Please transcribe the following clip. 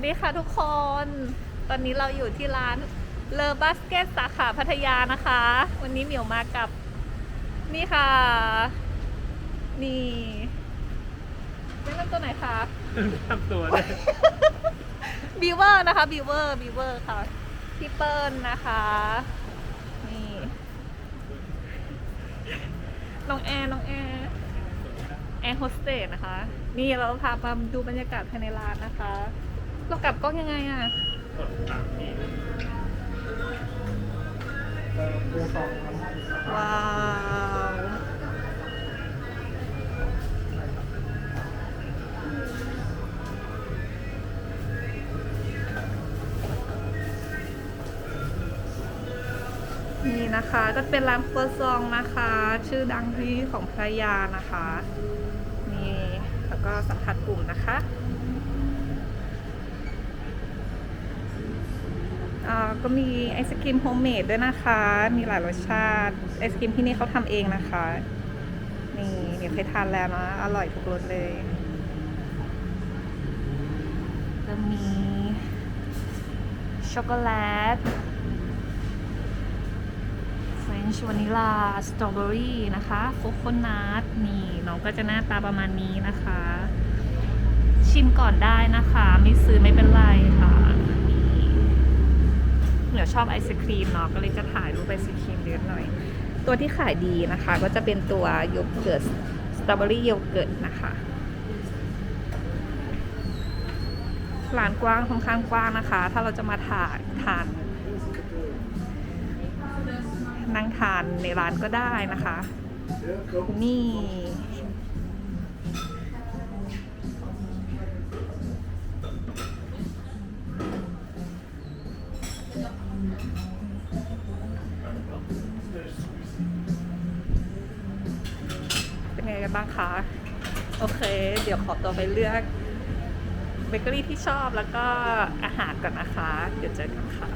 วัสดีค่ะทุกคน ตอนนี้เราอยู่ที่ร้านเลอบัสเกตสาขาพัทยานะคะ วันนี้เหมียวมากับ นี่ค่ะ นี่แนะนำตัวไหนอยคะทำตัวเลยบิวเวอร์นะคะบิวเวอร์บิวเวอร์ค่ะพี่เปิ้ลนะคะ นี่ น้องแอร์น้องแอร์แอร์โฮสเตสนะคะ นี่เราพามาดูบรรยากาศภายในร้านนะคะเรา กลับกล้องยังไงอะว้าวนี่นะคะก็เป็นร้านครัวซองนะคะ ชื่อดังที่ของพระยานะคะ นี่ แล้วก็สัมผัสกลุ่มนะคะ อ่า ก็มีไอศครีมโฮมเมดด้วยนะคะ มีหลายรสชาติ ไอศครีมที่นี่เขาทำเองนะคะ นี่เดี๋ยวเคยทานแล้วนะ อร่อยทุกรสเลย ก็มีช็อกโกแลตเฟรนช์วานิลา สตรอเบอรี่นะคะโคโคนัทนี่น้องก็จะหน้าตาประมาณนี้นะคะ ชิมก่อนได้นะคะ ไม่ซื้อไม่เป็นไรค่ะ อชอบไอศครีมเนาะก็เลยจะถ่ายรูปไอศครีมเยอะหน่อย ตัวที่ขายดีนะคะ ก็จะเป็นตัวโยเกิร์ตสตรอเบอรี่โยเกิร์ตนะคะร้านกว้างค่อนข้างกว้างนะคะ ถ้าเราจะมาถ่ายทาน นั่งทานในร้านก็ได้นะคะ นี่ กันบ้างคะ โอเค เดี๋ยวขอตัวไปเลือกเบเกอรี่ที่ชอบแล้วก็อาหารก่อนนะคะ เดี๋ยวเจอกันค่ะ